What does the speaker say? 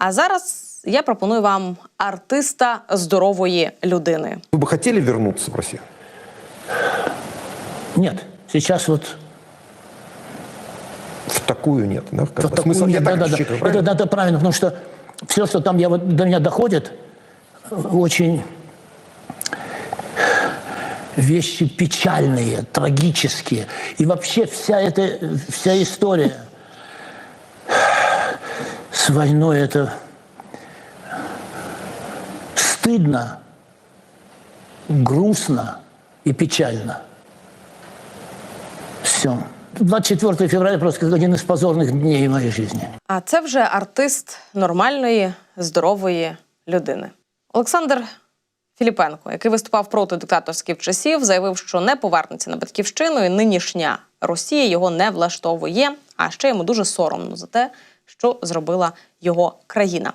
А зараз я пропоную вам артиста здорової людини. Вы бы хотели вернуться в Россию? Нет, сейчас вот В такую нет, да? Бы такую смысл я нет, так да, да, да. правильно? Это, это правильно, потому что все, что там я, вот, до меня доходит, очень вещи печальные, трагические. И вообще вся эта вся история с войной это стыдно, грустно и печально. Все. 24 февраля просто как один из позорных дней в моей жизни. А це вже артист нормальної, здорової людини. Олександр Філіпенко, який виступав проти диктаторських часів, заявив, що не повернеться на батьківщину, і нинішня Росія його не влаштовує. А ще йому дуже соромно за те, що зробила його країна.